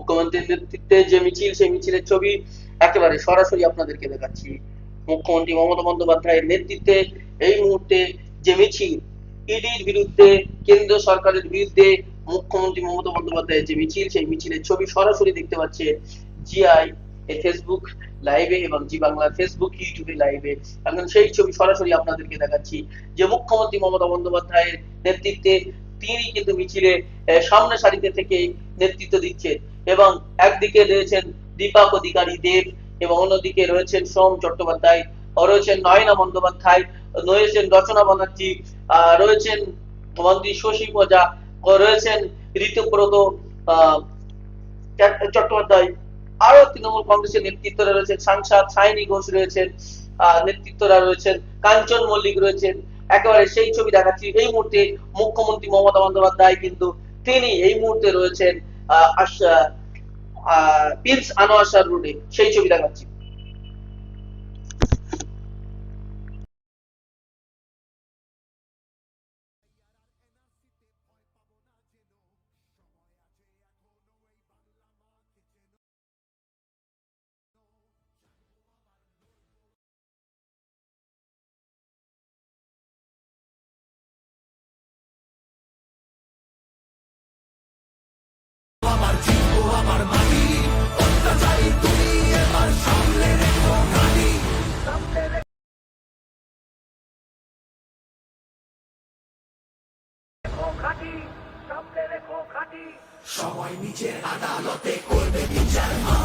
মুখ্যমন্ত্রীর নেতৃত্বে যে মিছিল, সেই মিছিলের ছবি একেবারে সরাসরি আপনাদেরকে দেখাচ্ছি। মুখ্যমন্ত্রী মমতা বন্দ্যোপাধ্যায়ের নেতৃত্বে এই মুহূর্তে যে মিছিল, ইডির বিরুদ্ধে, কেন্দ্র সরকারের বিরুদ্ধে মুখ্যমন্ত্রী মমতা বন্দ্যোপাধ্যায়ের যে মিছিল, সেই মিছিলের ছবি সরাসরি দেখতে পাচ্ছে জিআই ফেসবুক লাইভে এবং জি বাংলার ফেসবুক ইউটিউবে লাইভে। এখন সেই ছবি সরাসরি আপনাদেরকে দেখাচ্ছি যে মুখ্যমন্ত্রী মমতা বন্দ্যোপাধ্যায়ের নেতৃত্বে তিনি কিন্তু মিছিলে সামনে সারিতে থেকে নেতৃত্ব দিচ্ছেন। এবং একদিকে রয়েছেন দীপক অধিকারী দেব এবং অন্যদিকে রয়েছেন সোম চট্টোপাধ্যায়। রয়েছেন নয়না বন্দ্যোপাধ্যায়, রয়েছেন রচনা ব্যানার্জি রয়েছেন মন্ত্রী শশী ও রয়েছেন ঋতুব্রত চট্টোপাধ্যায়। আরও তৃণমূল কংগ্রেসের নেতৃত্বরা রয়েছেন সাংসদ সাইনি ঘোষ রয়েছেন নেতৃত্বরা রয়েছেন কাঞ্চন মল্লিক রয়েছেন। একেবারে সেই ছবি দেখাচ্ছি। এই মুহূর্তে মুখ্যমন্ত্রী মমতা বন্দ্যোপাধ্যায় কিন্তু তিনি এই মুহূর্তে রয়েছেন প্রিন্স আনোয়ার শাহ রোডে সেই ছবি দেখাচ্ছি। খাঁটি আমরা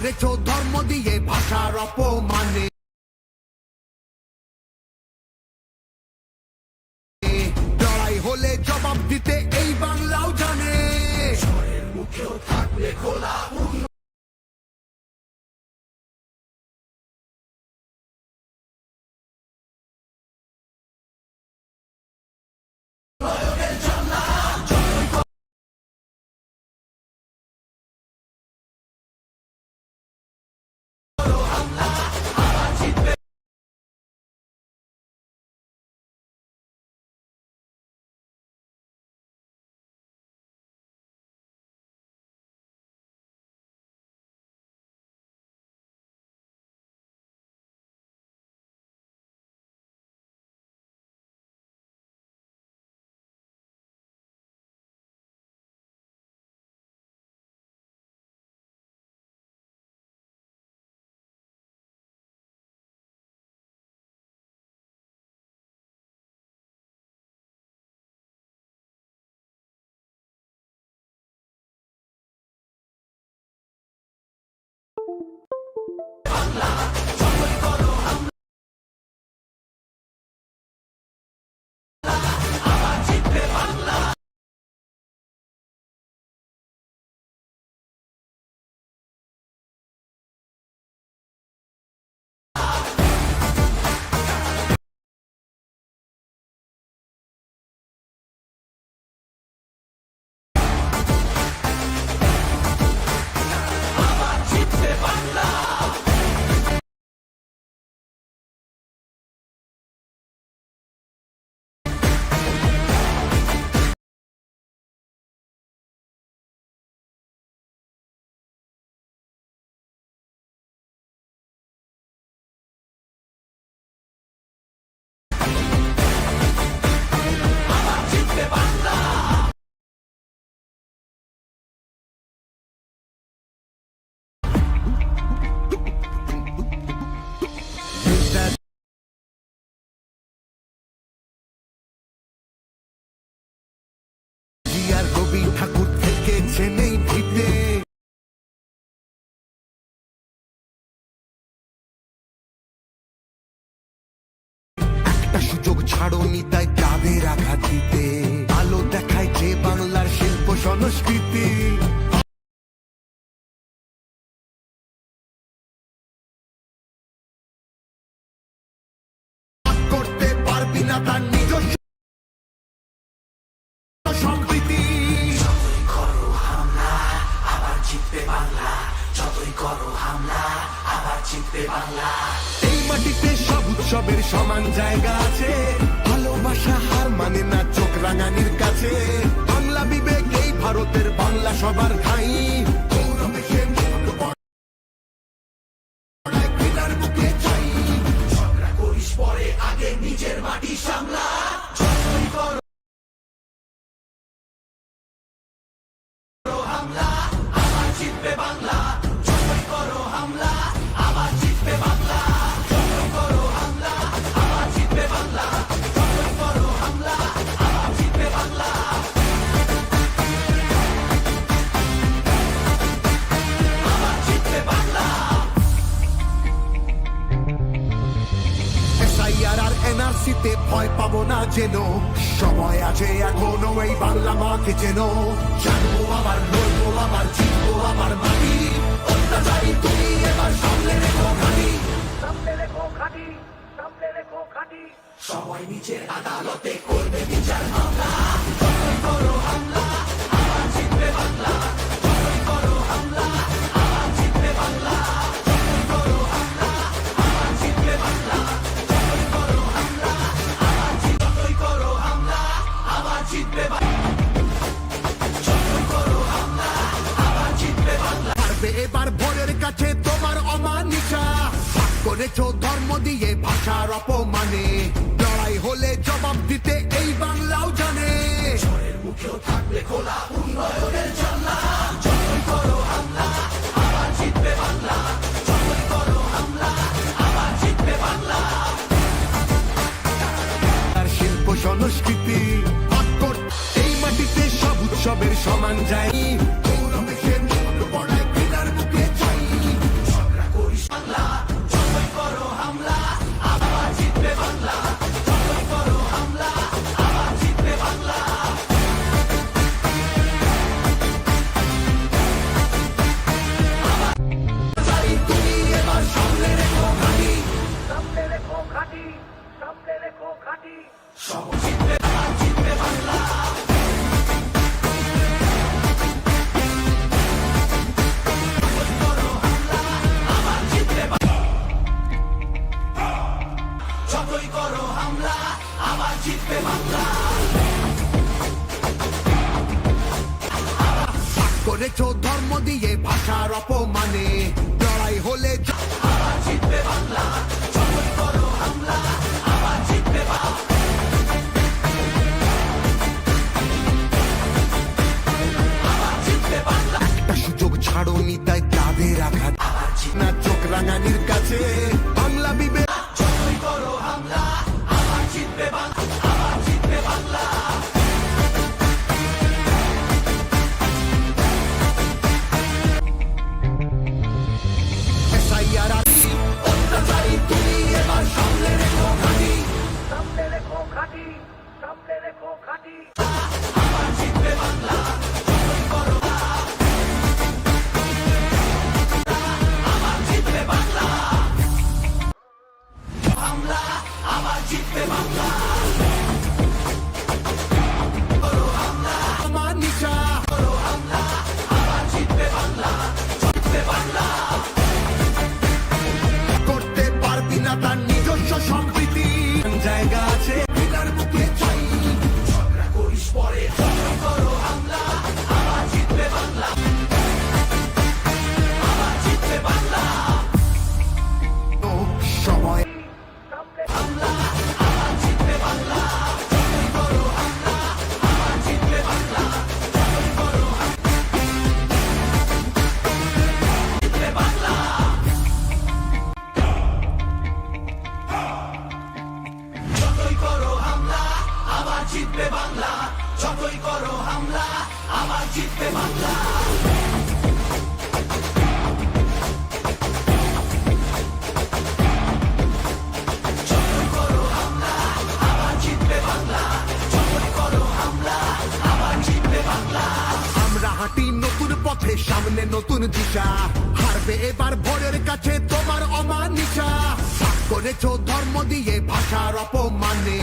করেছ ধর্ম দিয়ে ভাষার অপমানে। লড়াই হলে জবাব দিতে এই বাংলাও জানে। মুখেও থাকবে খোলা ছাড়নি তাই তাদের আঘাত দিতে সবের সমান জায়গা আছে। ভালোবাসা হার মানে না চোখ রাঙানির কাছে। বাংলা বিবেক এই ভারতের বাংলা সবার খাই ভয় পাবো না যেন সময় আছে এখনও, এই বাংলা মাকে যেন জানব আবার লড়বো আবার, জিতবো আবার মাটি। অত্যাচারী তুমি এবার সামনে খাটি। সবাই নিচে আদালতে করবে বিচার মামলা। করো হামলা। যতই করো হামলা আমার জিতবে বাংলা। হাঁটি নতুন পথে, সামনে নতুন দিশা। হারবে এবার ভোরের কাছে তোমার অমান অমানিশা করেছ ধর্ম দিয়ে, ভাষার অপমানে।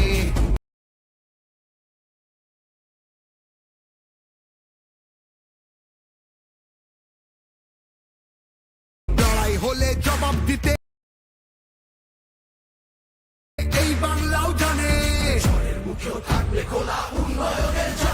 মুখেও থাকবে খোলা উন্নয়নের